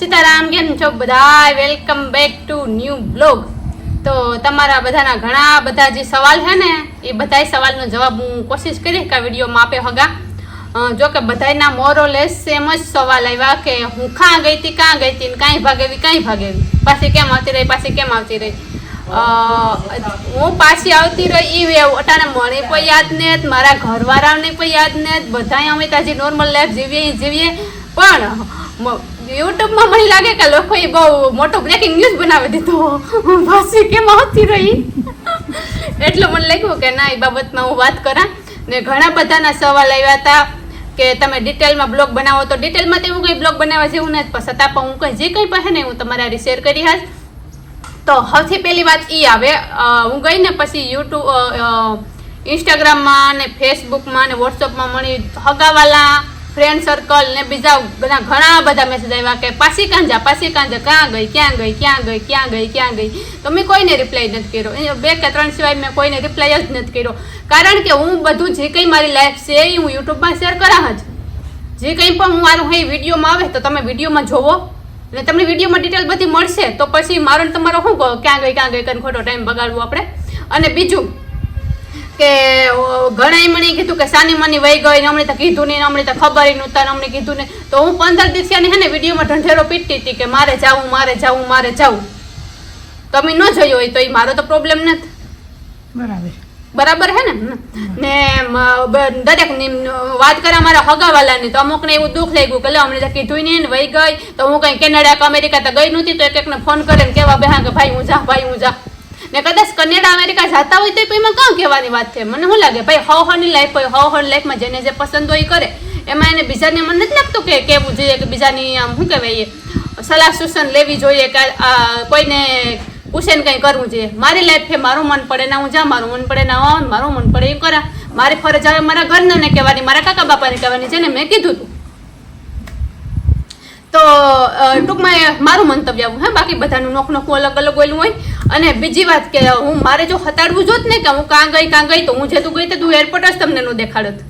સીતારામ કેમ છો બધા welcome back to new blog તો તમારા બધાના ઘણા બધા જે સવાલ છે ને, એ બધા સવાલનો જવાબ હું કોશિશ કરીશ કે આ વિડીયોમાં આપે હગા. જો કે બધાના મોરો લેસ સેમ જ સવાલ આવ્યા કે હું કાં ગઈ હતી, કાં ગઈ હતી કાંઈ ભાગેવી કાંઈ ભાગેવી પાછી કેમ આવતી રહી, પાછી કેમ આવતી રહી? હું પાછી આવતી રહી એ અટાણે મને કોઈ યાદ ને મારા ઘરવાળાને કોઈ યાદ ને બધાય અમે તાજી નોર્મલ લાઈફ જીવીએ જીવીએ. પણ યુટ્યુબમાં મને લાગે કે લોકોએ બહુ મોટો બ્રેકિંગ ન્યૂઝ બનાવી દીધો. પાછી કેમ આવતી રહી? એટલે મને લાગ્યું કે ના, એ બાબતમાં હું વાત કરા ને ઘણા બધાના સવાલ આવ્યા હતા કે તમે ડિટેલમાં બ્લોગ બનાવો તો ડિટેલમાં તો હું કંઈ બ્લોગ બનાવવા જેવું નથી, પણ છતાં પણ હું કંઈ જે કંઈ પણ ને હું તમારા શેર કરી હાશ તો સૌથી પહેલી વાત એ આવે. હું ગઈ ને પછી યુટ્યુબ ઇન્સ્ટાગ્રામમાં ને ફેસબુકમાં ને વોટ્સઅપમાં મળી હગાવાલા ફ્રેન્ડ સર્કલ ને બીજા બધા ઘણા બધા મેસેજ આવ્યા કે, પાછી કાંજા પાસી પાછી કાં ક્યાં ગઈ ક્યાં ગઈ ક્યાં ગઈ ક્યાં ગઈ ક્યાં ગઈ? તો મેં કોઈને રિપ્લાય નથી કર્યો. બે કે ત્રણ સિવાય મેં કોઈને રિપ્લાય જ નથી કર્યો. કારણ કે હું બધું જે કંઈ મારી લાઈફ છે એ હું યુટ્યુબમાં શેર કરા જ. જે કંઈ પણ હું મારું અહીં વિડીયોમાં આવે તો તમે વિડીયોમાં જોવો. અને તમને વિડીયોમાં ડિટેલ બધી મળશે, તો પછી મારો તમારો શું ક્યાં ગઈ ક્યાં ગઈ કરીને ખોટો ટાઈમ બગાડવો આપણે? અને બીજું કે ઘણા મને કીધું કે સાની મની વહી ગઈ હમણે તો કીધું નહીં હમણે તો ખબર નહોતા હમણે કીધું ને તો હું પંદર દિવસની હે ને વિડીયોમાં ઢંઢેરો પીટતી હતી કે મારે જાવું મારે જાવું મારે જાવું. તમે ન જોયું હોય તો એ મારો તો પ્રોબ્લેમ નથી. બરાબર. બરાબર હે ને? ને દરેક વાત કરે મારા હગાવાલાની તો અમુકને એવું દુઃખ લાગ્યું કે લે તો કીધું નહીં ને વહી ગઈ. તો હું કઈ કેનેડા કે અમેરિકા તો ગઈ નહોતી તો એક એકને ફોન કરીને કેવા બેહા કે ભાઈ હું જા ભાઈ હું જા. ને કદાચ કનેડા અમેરિકા જતા હોય તો એમાં કાં કહેવાની વાત છે? મને શું લાગે? ભાઈ હવ હવની લાઈફ હોય હવ હવની લાઈફમાં જેને જે પસંદ હોય કરે. એમાં એને બીજાને મને નથી લાગતું કે કેવું જોઈએ કે બીજાની આમ શું કહેવાય સલાહ સૂચન લેવી જોઈએ કે કોઈને પૂછેને કંઈ કરવું જોઈએ. મારી લાઈફ મારું મન પડે ના હું જા, મારું મન પડે ના આવું, મારું મન પડે એ કરા. મારી ફરજ આવે મારા ઘરનાને કહેવાની, મારા કાકા બાપાને કહેવાની, જેને મેં કીધું હતું તો ટૂંકમાં મારું મંતવ્ય આવું, હે? બાકી બધાનું નોખ નોખું અલગ અલગ ઓલું હોય અને બીજી વાત કે, હું મારે જો હતાડવું જોત ને કે હું કાં ગઈ કાં ગઈ તો હું જે તું ગઈ તો તું એરપોર્ટ જ તમને નો દેખાડત.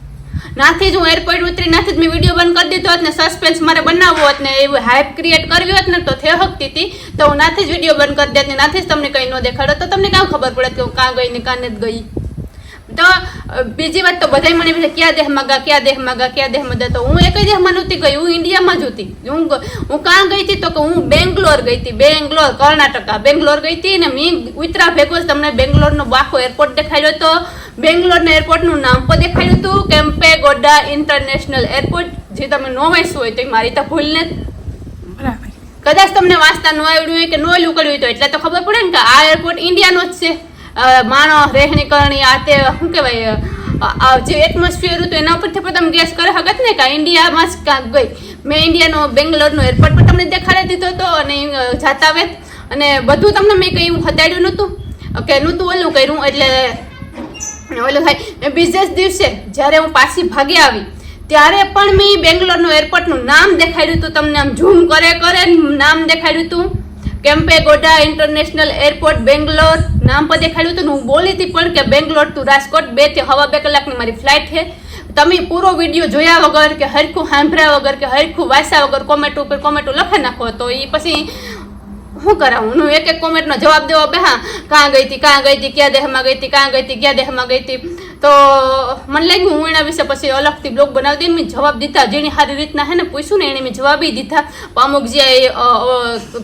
નાથી જ હું એરપોર્ટ ઉતરી, નાથી જ મેં વીડિયો બંધ કરી દીધો હોત ને સસ્પેન્સ મારે બનાવવો હોત ને, એવું હાઇપ ક્રિએટ કરવી હોત ને, તો થઈ શકતી હતી તો હું નાથી જ વીડિયો બંધ કરી દેત ને, નાથી જ તમને કંઈ ન દેખાડત. તો તમને કાં ખબર પડે કે હું કાં ગઈ ને કાં નથી ગઈ? તો બીજી વાત તો બધાય મને પછી ક્યાં દેહ મગા ક્યાં દેહ મગા ક્યાં દેહમાં મગા? તો હું એક દેહમાં નહોતી ગઈ હું ઇન્ડિયામાં જ હતી. હું હું કાં ગઈ હતી તો કે હું બેંગ્લોર ગઈ હતી બેંગ્લોર કર્ણાટકા બેંગ્લોર ગઈ હતી ને મેં ઉતરા ભેગો જ તમને બેંગ્લોરનો આખો એરપોર્ટ દેખાડ્યો હતો. બેંગ્લોરના એરપોર્ટનું નામ પણ દેખાડ્યું હતું કેમ્પે ગોડા ઇન્ટરનેશનલ એરપોર્ટ. જે તમે નો વાંચ્યું હોય તો એ મારી તો ભૂલ ને. બરાબર. કદાચ તમને વાંચતા ન આવડ્યું હોય કે ન લુકડ્યું હોય તો એટલે તો ખબર પડે ને કે આ એરપોર્ટ ઇન્ડિયાનો જ છે. અ, માણસ રહેણી કરણી આ તે શું કહેવાય આ જે એટમોસ્ફિયર હતું એના ઉપરથી પણ તમે ગેસ કરી શકત ને કે ઇન્ડિયામાં જ ક્યાંક ગઈ. મેં ઇન્ડિયાનો બેંગ્લોરનો એરપોર્ટ પણ તમને દેખાડી દીધો હતો અને જાતા વેત. અને બધું તમને મેં કંઈ એવું હતાડ્યું નહોતું. કે નહોતું ઓલું કર્યું એટલે ઓલું થાય. મેં બીજે જ દિવસે જ્યારે હું પાછી ભાગી આવી ત્યારે પણ મેં બેંગ્લોરનું એરપોર્ટનું નામ દેખાડ્યું હતું. તમને આમ ઝૂમ કરે કરે નામ દેખાડ્યું હતું. Kempegowda international airport Bangalore. નામ પર દેખાડ્યું હતું હું બોલી હતી પણ કે બેંગ્લોર ટુ રાજકોટ બેથી હવા બે કલાકની મારી ફ્લાઇટ છે. તમે પૂરો વીડિયો જોયા વગર કે હરખું સાંભળ્યા વગર કે હરખું વાંચ્યા વગર કોમેન્ટ ઉપર કોમેન્ટ લખી નાખો તો એ પછી શું કરાવું? હું એક એક કોમેન્ટનો જવાબ દેવો બે, હા. કાં ગઈ હતી, કાં ગઈ હતી, ક્યાં દેહમાં ગઈ હતી, કાં ગઈ હતી, ક્યાં દેહમાં ગઈ હતી? તો મને લાગ્યું હું એના વિશે પછી અલગથી બ્લોગ બનાવી દઈને મેં જવાબ દીધા. જેની સારી રીતના હે ને પૂછ્યું ને એને મેં જવાબી દીધા. અમુક જે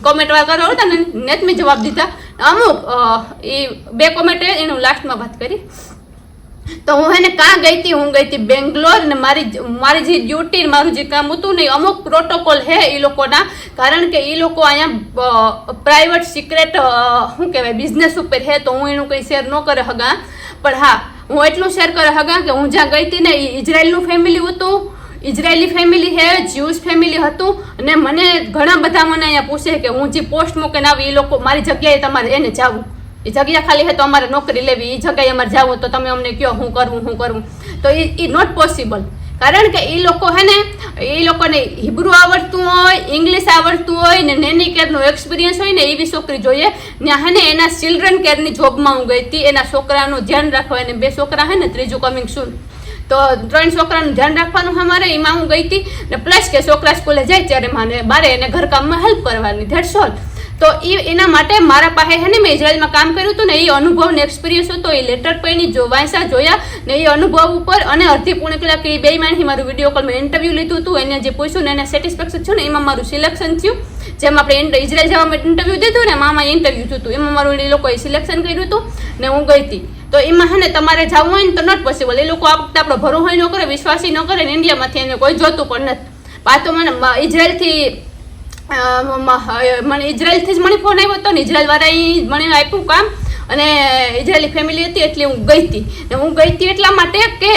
કોમેન્ટ વાળા કરવા હતા ને નેત મેં જવાબ દીધા. અમુક એ બે કોમેન્ટ એનું લાસ્ટમાં વાત કરી. તો હું એને કાં ગઈ હતી હું ગઈ હતી બેંગ્લોર ને મારી મારી જે ડ્યુટી મારું જે કામ હતું ને અમુક પ્રોટોકોલ હે એ લોકોના. કારણ કે એ લોકો અહીંયા પ્રાઇવેટ સિક્રેટ શું કહેવાય બિઝનેસ ઉપર હે તો હું એનું કંઈ શેર ન કરે હગા. પણ હા હું એટલું શેર કરે હગા કે હું જ્યાં ગઈ હતી ને ઇઝરાયલનું ફેમિલી હતું. ઇઝરાયલી ફેમિલી હે જ્યુસ ફેમિલી હતું. અને મને ઘણા બધા મને અહીંયા પૂછે કે હું જે પોસ્ટ મૂકીને આવી એ લોકો મારી જગ્યાએ તમારે એને જવું. એ જગ્યા ખાલી હે તો અમારે નોકરી લેવી એ જગ્યાએ અમારે જવું, તો તમે અમને કહો હું કરવું હું કરવું તો એ નોટ પોસિબલ કારણ કે એ લોકો હે ને એ લોકોને હિબ્રુ આવડતું હોય, ઇંગ્લિશ આવડતું હોય, ને નેની કેરનો એક્સપિરિયન્સ હોય ને એવી છોકરી જોઈએ. ત્યાં હે ને એના ચિલ્ડ્રન કેરની જોબમાં હું ગઈ હતી. એના છોકરાનું ધ્યાન રાખવા, એને બે છોકરા હે ને, ત્રીજું કમિંગ શું તો ત્રણ છોકરાનું ધ્યાન રાખવાનું અમારે એમાં હું ગઈ હતી. ને પ્લસ કે છોકરા સ્કૂલે જાય ત્યારે મારે મારે એને ઘરકામમાં હેલ્પ કરવાની. ધેટ્સ ઓલ તો એ એના માટે મારા પાસે છે ને મેં ઇઝરાયલમાં કામ કર્યું હતું ને એ અનુભવ ને એક્સપિરિયન્સ હતો. એ લેટર પૈની જો વાંચા જોયા ને એ અનુભવ ઉપર અને અડધી પૂર્ણ કલાક એ બે માણસી મારું વીડિયો કોલ મેં ઇન્ટરવ્યૂ લીધું હતું. એને જે પૂછ્યું ને એને સેટિસ્ફેક્શન થયું ને એમાં મારું સિલેક્શન થયું. જેમ આપણે ઇઝરાયલ જવા માટે ઇન્ટરવ્યૂ દીધું ને એમાં ઇન્ટરવ્યૂ થયું હતું. એમાં મારું એ લોકોએ સિલેક્શન કર્યું હતું ને હું ગઈ હતી. તો એમાં હે ને તમારે જવું હોય ને તો નોટ પોસિબલ એ લોકો આપણો હોય ન કરે, વિશ્વાસી ન કરે ને ઇન્ડિયામાંથી એને કોઈ જોતું પણ નથી. આ મને ઇઝરાયલથી મને ઇઝરાયલથી જ મને ફોન આવ્યો હતો ને ઇઝરાયલ વાળાએ મને આપ્યું કામ અને ઇઝરાયલી ફેમિલી હતી એટલે હું ગઈ હતી. ને હું ગઈ હતી એટલા માટે કે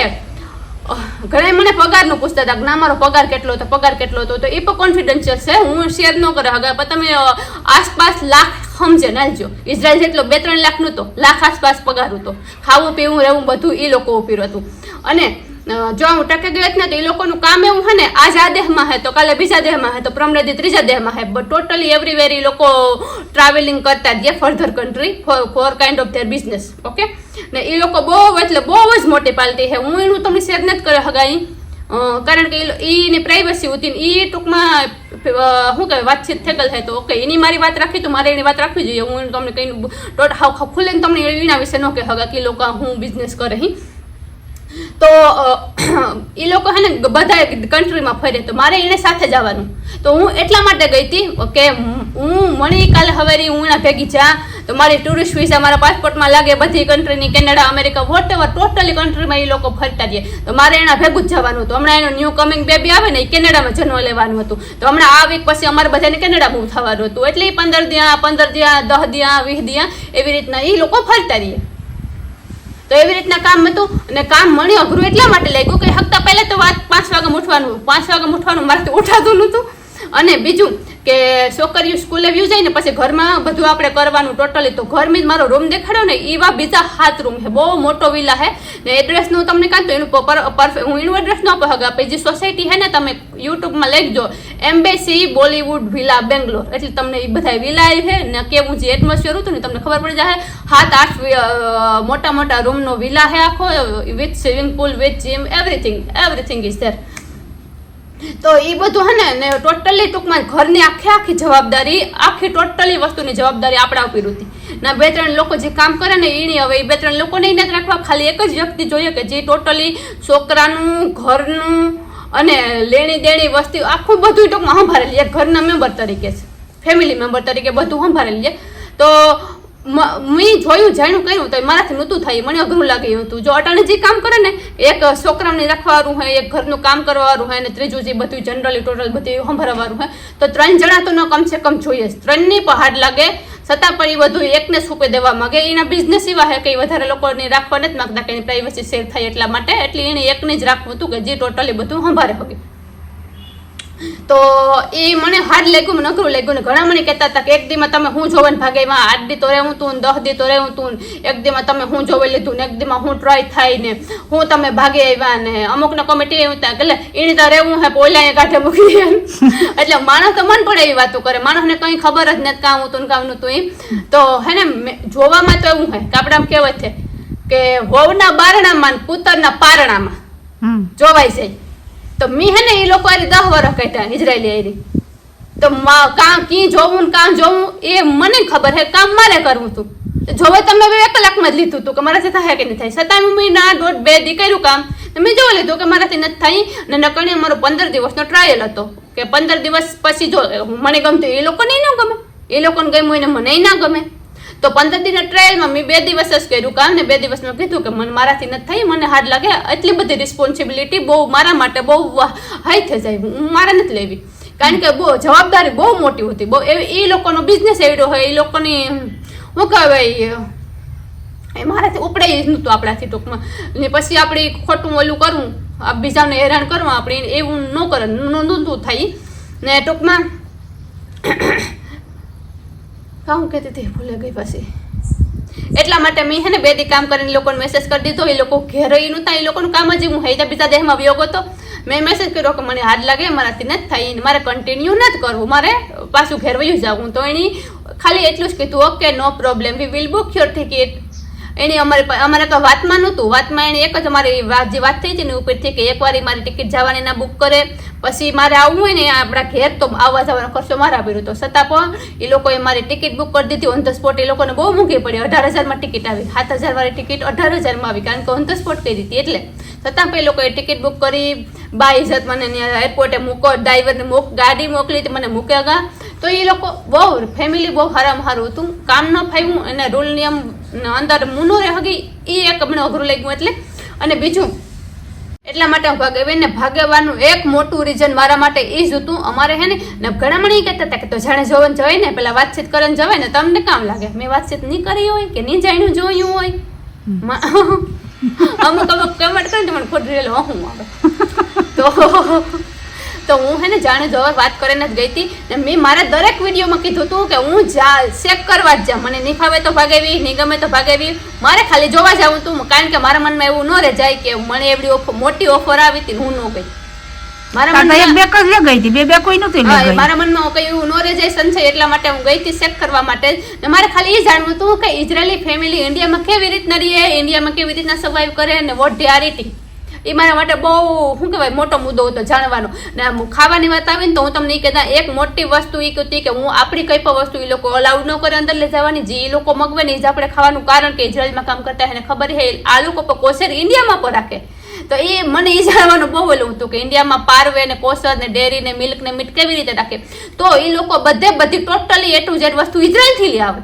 ઘણા મને પગારનું પૂછતા હતા ના, મારો પગાર કેટલો હતો, પગાર કેટલો હતો. તો એ પણ કોન્ફિડન્શિયલ છે, હું શેર ન કરે હવે પણ તમે આસપાસ લાખ સમજે, નાલજો. ઇઝરાયલ જેટલો બે ત્રણ લાખનું તો લાખ આસપાસ પગાર હતો. ખાવું, પીવું, રહેવું, બધું એ લોકો ઉપર હતું અને જો હું ટકે ગઈ ને તો એ લોકોનું કામ એવું છે ને આજ આ દેહમાં હે, તો કાલે બીજા દેહમાં હે, તો પ્રમરેદી ત્રીજા દેહમાં હે. બટ ટોટલી એવરીવેર એ લોકો ટ્રાવેલિંગ કરતા જ further country for for kind of their business okay ને એ લોકો બહુ એટલે બહુ જ મોટી પાર્ટી છે હું એનું તમને શેર નથી કરે હગાઈ. કારણ કે એની પ્રાઇવસી હતી એ ટૂંકમાં શું કહેવાય, વાતચીત થયેલ હે તો ઓકે એની મારી વાત રાખી, તો મારે એની વાત રાખવી જોઈએ. હું તમને કંઈ ટોટ, હાવ ખુલ્લે તમને એના વિશે ન કહે હગા કે લોકો હું બિઝનેસ કરે હી. તો એ લોકો હે ને બધા કન્ટ્રીમાં ફરે તો મારે એને સાથે જવાનું. તો હું એટલા માટે ગઈ હતી કે હું મણી કાલે હવેરી હું એના ભેગી જા. તો મારી ટુરિસ્ટ વિઝા મારા પાસપોર્ટમાં લાગે, બધી કન્ટ્રીની Canada, America vote ever totally કન્ટ્રીમાં એ લોકો ફરતા રહીએ. તો મારે એના ભેગું જ જવાનું હતું. હમણાં એનું ન્યૂ કમિંગ બેબી આવે ને એ કેનેડામાં જન્મ લેવાનું હતું. તો હમણાં આ વીક પછી અમારે બધાને કેનેડા મૂવ થવાનું હતું. એટલે પંદર દિયા પંદર દિયા, દહ દિયા, વીસ દિયા એવી રીતના એ લોકો ફરતા રહીએ. તો એવી રીતના કામ હતું અને કામ મને અઘરું એટલા માટે લાગ્યું કે હપ્તા પહેલાં તો વાત પાંચ વાગે ઉઠવાનું પાંચ વાગે ઉઠવાનું મારાથી ઉઠાતું નહોતું. અને બીજું કે છોકરીઓ સ્કૂલે વ્યૂ જાય ને પછી ઘરમાં બધું આપણે કરવાનું ટોટલી તો ઘરમાં જ મારો રૂમ દેખાડ્યો ને એવા બીજા હાથ રૂમ છે. બહુ મોટો વિલા છે. ને એડ્રેસનું તમને કાં તો એનું પરફેક્ટ હું એનું એડ્રેસ ન આપો હગા જે સોસાયટી છે ને તમે યુટ્યુબમાં લખજો એમ્બેસી બોલીવુડ વિલા બેંગ્લોર એટલે તમને એ બધા વિલા છે, ને કેવું જે એટમોસ્ફિયર હતું ને, તમને ખબર પડી જાય હાથ આઠ મોટા મોટા રૂમનો વિલા છે આખો with swimming pool with gym everything everything is there તો એ બધું હે ને ટોટલી ટૂંકમાં ઘરની આખી આખી જવાબદારી, આખી ટોટલી વસ્તુની જવાબદારી આપણા ઉપર હતી ના બે ત્રણ લોકો જે કામ કરે ને એને હવે એ બે ત્રણ લોકોને એને રાખવા, ખાલી એક જ વ્યક્તિ જોઈએ કે જે ટોટલી છોકરાનું, ઘરનું અને લેણી દેણી વસ્તુ આખું બધું ટૂંકમાં સંભાળેલી છે ઘરના મેમ્બર તરીકે છે. ફેમિલી મેમ્બર તરીકે બધું સંભાળેલી છે તો મ- જોયું, જાણ્યું, કર્યું તો મારાથી નહોતું થાય. મને અઘરું લાગ્યું હતું. જો અટાણે જે કામ કરે ને, એક છોકરાને રાખવાનું હોય, એક ઘરનું કામ કરવાનું હોય અને ત્રીજું જે બધું જનરલી ટોટલ બધું સંભાળવાનું હોય, તો ત્રણ જણા તો કમસે કમ જોઈએ. ત્રણની પણ હાર્ડ લાગે, છતાં પણ એ બધું એકને સોંપી દેવા માગે. એના બિઝનેસ એવા છે કે વધારે લોકોને રાખવા નથી માગતા, કે એની પ્રાઇવસી શેર થાય એટલા માટે. એટલે એને એકને જ રાખવું હતું કે જે ટોટલી બધું સંભાળે હોય તો એ મને હાર્ડ લાગ્યું નકરું લાગ્યું ને ઘણા મને કહેતા હતા કે એક દીમાં તમે હું જોવે ભાગે એમાં આઠ દી તો રહેવું તું દસ દી તો રહેવું તું એક દીમાં તમે હું જોવે લીધું ને એક દીમાં હું ટ્રાય થાય ને. હું તમે ભાગે આવ્યા ને. અમુકને કોમેટી એવું ત્યાં એટલે એને તો રહેવું હે પોલા કાંઠે મૂકી એટલે માણસ તો મન પડે એવી વાતો કરે. માણસને કંઈ ખબર જ નથી કામ તું કામ કામ નતું એમ. તો હે ને જોવામાં તો એવું હે કે આપણે આમ કહેવત છે કે વહુના બારણામાં ને પુત્રના પારણામાં. જોવાય છે. તો મી હે ને એ લોકો આરી દહ વર્ષ કાઢ્યા ઇઝરાયલી આરી તો મા- કાં કી જોવું ને કાં જોવું એ મને ખબર હે કામ મારે કરવું તું. જોવે તમે એક કલાકમાં જ લીધું હતું કે મારાથી થાય કે નહીં થાય. છતાં મેં ના દોઢ બે દી કર્યું કામ મેં જોવા લીધું કે મારાથી નથી થાય. ને નકળી અમારો પંદર દિવસનો ટ્રાયલ હતો. કે પંદર દિવસ પછી જો મને ગમતું એ લોકોને ન ગમે. એ લોકોને ગમ્યું એને મને ના ગમે. તો પંદર દિનના ટ્રાયલમાં મેં બે દિવસ જ કર્યું કામ ને બે દિવસમાં કીધું કે મને મારાથી નથી થઈ મને હાથ લાગે. એટલી બધી રિસ્પોન્સિબિલિટી બહુ મારા માટે બહુ હાઈ થઈ જાય. મારે નથી લેવી. કારણ કે બહુ જવાબદારી બહુ મોટી હતી. બહુ એ લોકોનો બિઝનેસ એવડો હોય, એ લોકોની શું કહેવાય, એ મારાથી ઉપડાય જ નહોતું આપણાથી ટૂંકમાં. ને પછી આપણે ખોટું ઓલું કરવું આ બીજાને હેરાન કરવા, આપણે એવું ન કરે નોંધું થાય. ને ટૂંકમાં કામ કહેતી હતી, ભૂલે ગઈ પછી. એટલા માટે મેં હે બે દી કામ કરીને લોકોને મેસેજ કરી દીધો, એ લોકો ઘેર રહી નહોતા, એ લોકોનું કામ જ હું હૈદા બીજા દેહમાં વિયોગ હતો. મેં મેસેજ કર્યો કે મને હાથ લાગે, મારાથી નથી થઈ મારે કન્ટિન્યુ નથી કરવું, મારે પાછું ઘેર વયું જવું. તો એની ખાલી એટલું જ કીધું okay no problem we will book your ticket એની અમારે અમારે તો વાતમાં નહોતું. વાતમાં એને એક જ અમારી વાત જે વાત થઈ હતી ને ઉપરથી કે એકવાર મારી ટિકિટ જવાની ના બુક કરે, પછી મારે આવવું હોય ને આપણા ઘેર તો આવવા જવાનો ખર્ચો મારા ભર્યો તો છતાં પણ એ લોકોએ મારી ટિકિટ બુક કરી દીધી. ઓન ધ સ્પોટ એ લોકોને બહુ મૂકી પડી. અઢાર હજારમાં ટિકિટ આવી. સાત હજાર વાળી ટિકિટ અઢાર હજારમાં આવી. કારણ કે ઓન ધ સ્પોટ કરી દીધી એટલે. છતાં પણ એ લોકોએ ટિકિટ બુક કરી. બાય ઇજ્જત મને એરપોર્ટે મૂકો ડ્રાઈવરને મોક, ગાડી મોકલી મને મૂક્યા તો એ લોકો બહુ ફેમિલી બહુ સારામાં સારું હતું. કામ ન ફાવ્યું અને રૂલ નિયમ અંદર મુનો રહે હગી એ એક મને અઘરું લાગ્યું એટલે. અને બીજું, એટલા માટે હું ભાગે ભાગવાનું એક મોટું રીઝન મારા માટે એ જ હતું. અમારે હે ને ઘણા મને કહેતા હતા કે તો જાણે જોવાનું જવાય ને, પેલા વાતચીત કરીને જવાય ને તમને કામ લાગે. મેં વાતચીત નહીં કરી હોય કે નહીં જાણ્યું, જોયું હોય. અમુક અમુક કમેન્ટ કરે ને તો મને ખોટ રેલો હું આવે. તો તો હું હે ને જાણે જોવા વાત કરીને જ ગઈ હતી. ને મેં મારા દરેક વિડીયોમાં કીધું હતું કે હું જા ચેક કરવા જ જા મને નહીં ફાવે તો ભાગેવી નહીં ગમે તો ભાગેવી. મારે ખાલી જોવા જાઉં તું કારણ કે મારા મનમાં એવું ન રહે જાય કે મને એવડી ઓફર મોટી ઓફર આવી હતી હું ન ગઈ. મારા મનમાં જ હતી બે બે કોઈ નહોતી મારા મનમાં કઈ એવું નો રહે જાય સંશય એટલા માટે હું ગઈ હતી ચેક કરવા માટે ને મારે ખાલી એ જાણવું હતું કે ઇઝરાયલી ફેમિલી ઇન્ડિયામાં કેવી રીતના રહે ઇન્ડિયામાં કેવી રીતના સર્વાઈવ કરે અને વોટ ધે આર એ મારા માટે બહુ, શું કહેવાય, મોટો મુદ્દો હતો જાણવાનો. ને ખાવાની વાત આવી ને તો હું તમને એ કહેતા, એક મોટી વસ્તુ એ કહેતી કે હું આપણી કઈ પણ વસ્તુ એ લોકો અલાઉડ ન કરે, અંદર લઈ જવાની, જે એ લોકો મગવે ને એ જ આપણે ખાવાનું, કારણ કે ઇઝરાયલમાં કામ કરતા એને ખબર છે, આ લોકો પણ કોશેર ઇન્ડિયામાં પણ રાખે. તો એ મને એ જાણવાનું બહુ ઓલું હતું કે ઇન્ડિયામાં પારવે ને કોસર ને ડેરી ને મિલ્ક ને મીટ કેવી રીતે રાખે. તો એ લોકો બધે બધી ટોટલી એ ટુ ઝેડ વસ્તુ ઇઝરાયલથી લઈ આવે.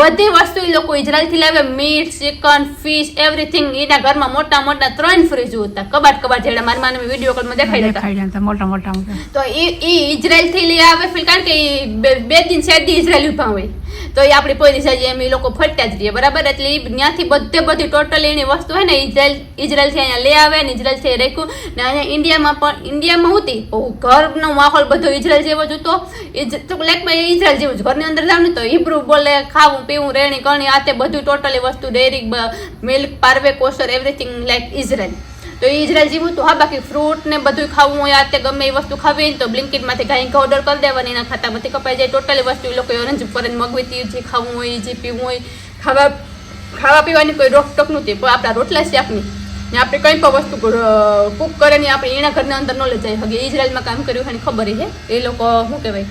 બધી વસ્તુ એ લોકો ઇઝરાયલથી લાવે મીટ ચિકન ફિશ એવરીથિંગ એના ઘરમાં મોટા મોટા ત્રણ ફ્રીજ હતા. કબાટ કબાટ જેડા મારી માને વીડિયો કોલમાં દેખાઈ દેતા મોટા મોટા તો એ ઇઝરાયલથી લઈ આવે કારણ કે બે દિન સેદી ઇઝરાયલ ઊભા હોય. તો એ આપણી પોઈની સાજી એમ એ લોકો ફરતા જ રહીએ, બરાબર? એટલે એ ત્યાંથી બધે બધી ટોટલ એની વસ્તુ હોય ને ઇઝરાયલ ઇઝરાયલથી અહીંયા લઈ આવે ને ઇઝરાયલથી રાખ્યું. ને અહીંયા ઇન્ડિયામાં પણ, ઇન્ડિયામાં હતી? ઘરનો માહોલ બધો ઇઝરાયલ જેવો જ હતો. લાઈક ઇઝરાયલ જેવું જ, ઘરની અંદર જાવ ને તો હિબ્રુ બોલે, ખાવું, પીવું, રહેણી, કરણી, આ તે બધું ટોટલી વસ્તુ, dairy milk, pareve, kosher everything like Israel તો એ ઇઝરાયલ જીવું તો. હા, બાકી ફ્રૂટ ને બધું ખાવું હોય તે ગમે એ વસ્તુ ખાવી તો બ્લિંકિટમાંથી ગાય ઓર્ડર કરી દેવાની, એના ખાતામાંથી કપાઈ જાય. ટોટલી વસ્તુ એ લોકો ઓરેન્જ ઉપર મગવી જે ખાવું હોય જે પીવું હોય, ખાવા ખાવા પીવાની કોઈ રોકટોક નહોતી પણ આપણા રોટલા શાકની ને આપણે કંઈ પણ વસ્તુ કુક કરે ને આપણે એના ઘરના અંદર ન લઈ જાય હવે ઇઝરાયલમાં કામ કર્યું એની ખબર છે એ લોકો, શું કહેવાય,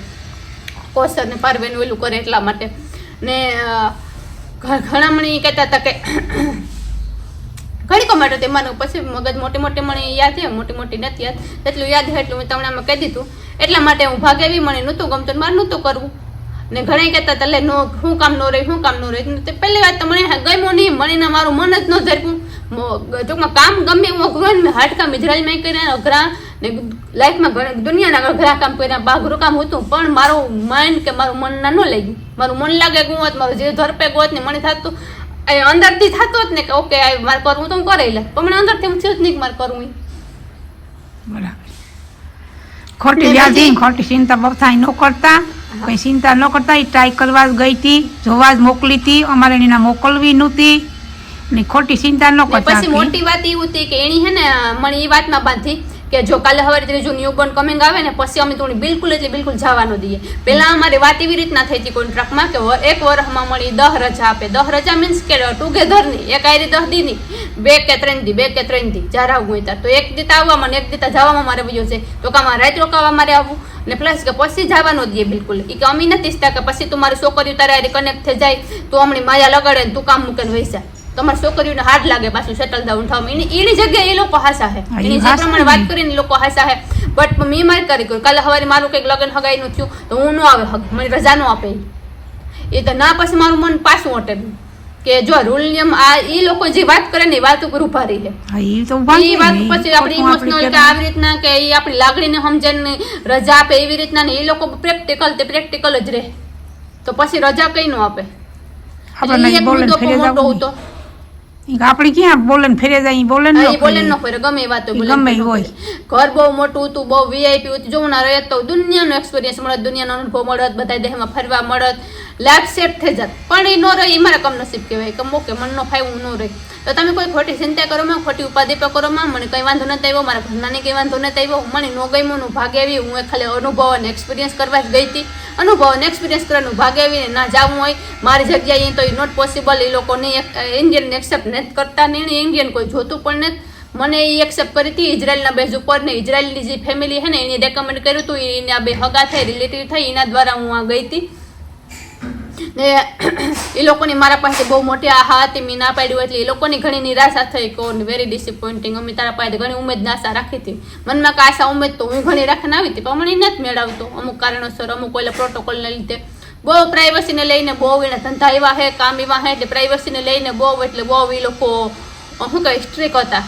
કોસર ને પારવેનું એલું કરે એટલા માટે. ને ઘણા ઈ કહેતા હતા કે ઘણી કમાટો તેમાંનું પછી મગજ મોટી મોટી મને યાદ છે, મોટી મોટી નથી યાદ. એટલું યાદ છે એટલું મેં તમને આમાં કહી દીધું. એટલા માટે હું ભાગે એવી મને નહોતું ગમતું મારે નહોતું કરવું. ને ઘણા કહેતા તલે નો શું કામ નો રહી શું કામ નો રહી. તે પહેલી વાત તો મને ગમ્યું નહીં, મને ના મારું મન જ ન ધરવું. ટૂંકમાં કામ ગમે એવું અઘરું ને હાર્ડ કામ ઇઝરાયલમાં કર્યા અઘરા, ને લાઈફમાં ઘણા દુનિયાના અઘરા કામ કર્યા બાઘરું કામ હતું, પણ મારું માઇન્ડ કે મારું મન ના ન લઈ ગયું મારું મન લાગે હું હોત, મારું જે ધરપે ગોત ને મને થતું. અંદરથી થતો જ ને કે ઓકે મારે કરવું તો હું કરી લે પણ મને અંદરથી હું થયું જ નહીં મારે કરવું બરાબર. ખોટી વ્યાધિ ખોટી ચિંતા બફાઈ ન કરતા. કઈ ચિંતા ન કરતા એ ટ્રાય કરવા જ ગઈ હતી જોવા જ મોકલી હતી અમારે એને મોકલવી નહોતી. ને ખોટી ચિંતા ન ને કરતા પછી મોટી વાત એવું હતી કે એની હે ને મને એ વાતમાં બાંધી કે જો કાલે સવારે ત્રીજું ન્યૂબોર્ન કમિંગ આવે ને, પછી અમે થોડી બિલકુલ એટલે બિલકુલ જવા ન દઈએ. પહેલાં અમારે વાત એવી રીતના થઈ હતી કોન્ટ્રાક્ટમાં કે એક વર્ષમાં મળી દહ રજા આપે. દહ રજા મીન્સ કે ટુગેધરની એક આયરી દહ દીની, બે કે ત્રણ દી, બે કે ત્રણ દી. જ્યારે આવું હોય તો એક દીતા આવવામાં ને એક દીતા જવામાં મારે વયો છે તો કામાં રાત રોકાવા મારે આવવું ને પ્લસ કે પછી જવા ન દઈએ બિલકુલ. એ કે અમી નથી ઈચ્છતા કે પછી તું મારી છોકરીઓ તારે કનેક્ટ થઈ જાય, તું હમણાં માયા લગાડે તું કામ મૂકે વહી તમારી છોકરીઓને હાર્ડ લાગે પાછું સેટલ ડાઉન થવા એની એની જગ્યાએ એ લોકો હાસા હે. એની જે પ્રમાણે વાત કરીને લોકો હાસા હે. બટ મેં મારી કરી ગયું. કાલે સવારે મારું કંઈક લગ્ન હગાઈનું થયું તો હું ન આવે હગ. મને રજા ન આપે એ તો ના પછી મારું મન પાછું અટે કે જો રૂલ નિયમ આ એ લોકો જે વાત કરે ને એ વાત ઉપર ઊભા રહી. એ વાત પછી આપણી ઇમોશનલ કે આવી રીતના કે એ આપણી લાગણીને સમજણ રજા આપે એવી રીતના ને એ લોકો પ્રેક્ટિકલ તે પ્રેક્ટિકલ જ રહે. તો પછી રજા કઈ ન આપે? એટલે એક મુદ્દો મોટો હતો. આપણે ક્યાં બોલે ને ફેરે જાય બોલે ને હા, ન બોલે ફેરે. ગમે એ વાતો બોલે ગમે હોય. ઘર બહુ મોટું હતું બહુ વીઆઈપી હતું જોવું ના રહે તો દુનિયાનો એક્સપિરિયન્સ મળત દુનિયાનો અનુભવ મળત બધા દેહમાં ફરવા મળત લાઈફ સેટ થઈ જાત. પણ એ ન રહે, એ મારા કમનસીબ કહેવાય કે મોકે મનનો ફાયવું ન રહે. તો તમે કોઈ ખોટી ચિંતા કરો માં ખોટી ઉપાધિ પર કરો માં મને કંઈ વાંધો નથી આવ્યો, મારા ઘરનાને કંઈ વાંધો નથી આવ્યો મને ન ગમ્યું, નું ભાગ આવી, હું એ ખાલી અનુભવ અને એક્સપિરિયન્સ કરવા જ ગઈ હતી. અનુભવ અને એક્સપિરિયન્સ કરવાનું ભાગ આવીને ના જવું હોય, મારી જગ્યાએ તો એ નોટ પોસિબલ એ લોકોને ઇન્ડિયન એક્સેપ્ટ નથી કરતા નહીં ઇન્ડિયન કોઈ જોતું પણ નથી. મને એ એક્સેપ્ટ કરી હતી, ઇઝરાયલના બેઝ ઉપર ને ઇઝરાયલની જે ફેમિલી છે ને, એને રેકમેન્ડ કર્યું હતું, એને આ બે હગા થઈ રિલેટિવ થઈ, એના દ્વારા હું આ ગઈ હતી. ને એ લોકોની મારા પાસે બહુ મોટી આહા હતી મેં ના પાડ્યું એટલે એ લોકોની ઘણી નિરાશા થઈ કહો વેરી ડિસપોઇન્ટિંગ અમે તારા પાસે ઘણી ઉમેદ નાશા રાખી હતી. મનમાં કે, આશા, ઉમેદ તો હું ઘણી રાખીને આવી હતી, પણ મને નથી મેળવતો. અમુક કારણોસર, અમુક ઓલા પ્રોટોકોલને લીધે. બહુ પ્રાઇવસીને લઈને બહુ એના ધંધા એવા હે, કામ એવા હે, એટલે પ્રાઇવસીને લઈને બહુ, એટલે બહુ એ લોકો શું કહે સ્ટ્રીક હતા.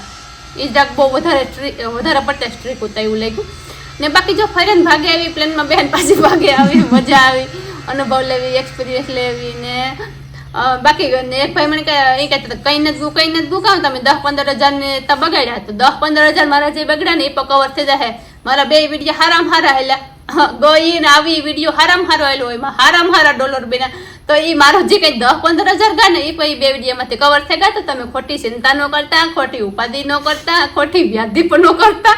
એ જરાક બહુ વધારે સ્ટ્રીક વધારે પડતા સ્ટ્રીક હતા એવું લાગ્યું. ને બાકી જો ફરીને ભાગે આવી પ્લેનમાં બેન પાછી ભાગે આવી, મજા આવી. અનુભવ લેવી એક્સપિરિયન્સ લેવી ને બાકી એક ભાઈ મને એ કહેતા હતા, કઈ નથી કઈ નથી ભૂકાવ તમે દસ પંદર હજાર ને તા બગાડ્યા તો દસ પંદર હજાર મારા જે બગડ્યા ને એ પણ કવર થઈ જાય મારા બે વીડિયો હારામ હારા હેલા ગઈ ને આવી વીડિયો હારામ હારો આવેલો હોય, એમાં હારામ હારા ડોલર બેના તો એ મારો જે કંઈ દસ પંદર હજાર ગયા ને એ પછી બે વિડીયોમાંથી કવર થઈ ગયા તો તમે ખોટી ચિંતા ન કરતા, ખોટી ઉપાધિ ન કરતા, ખોટી વ્યાધિ પણ ન કરતા.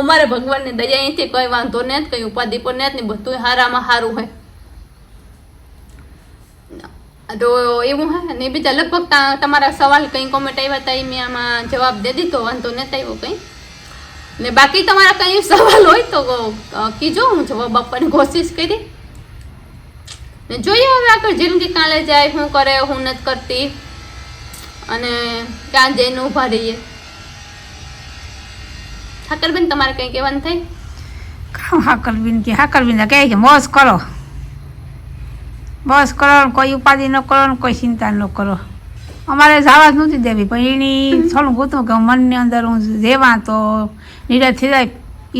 અમારે ભગવાનની દયા અહીંથી કોઈ વાંધો નથી, કઈ ઉપાધિ પણ નથી બધું હારામાં હારું હોય. તો એવું હે ને બીજા લગભગ તમારા સવાલ કંઈ કોમેન્ટ આવ્યા હતા એ મેં આમાં જવાબ દે દીધો વાંધો નથી આવ્યો કંઈ. ને બાકી તમારા કંઈ સવાલ હોય તો કીજો હું જવાબ આપવાની કોશિશ કરી. ને જોઈએ હવે આગળ જિંદગી કાલે જાય હું કરે હું નથી કરતી. અને ક્યાં જઈને ઊભા રહીએ. ઠાકરબેન તમારે કંઈ કહેવાનું થાય? કામ હાકલબીન કે હાકલબીન કહે કે મોજ કરો. બસ કરો કોઈ ઉપાધિ ન કરો ને કોઈ ચિંતા ન કરો. અમારે જવા જ નથી દેવી પણ એની થોડું ગોતું કે મનની અંદર હું જેવા તો નિરાશ થઈ જાય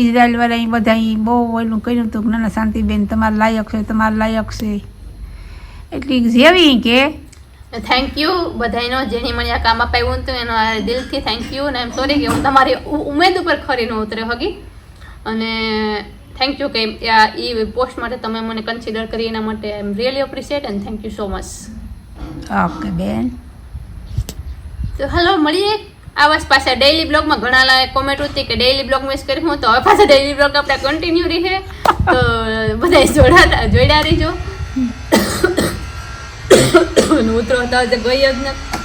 ઇઝરાયલ વાળા એ બધા બહુ ઓલું કર્યું હતું કે ના ના શાંતિબેન તમારે લાયક છે તમારે લાયક છે. એટલી જેવી કે થેન્ક યુ બધાનો જેની મને આ કામ અપાવ્યું હતું એનો આ દિલથી થેન્ક યુ અને એમ સોરી કે હું તમારી ઉમેદ ઉપર ખરી ન ઉતરે હગી. અને થેન્ક યુ કે એ પોસ્ટ માટે તમે મને કન્સિડર કરી એના માટે I am really appreciate and thank you so much okay બેન. તો હલો મળીએ. આવાસ પાછા ડેઈલી બ્લોગમાં ઘણા લાયક કોમેન્ટ હતી કે ડેઈલી બ્લોગ મિસ કરી હું, તો હવે પાછા ડેઈલી બ્લોગ આપણે કન્ટિન્યુ રહે. તો બધા જોડાતા, જોડ્યા રહીજો. ઉતરો હતા ગઈ જ નથી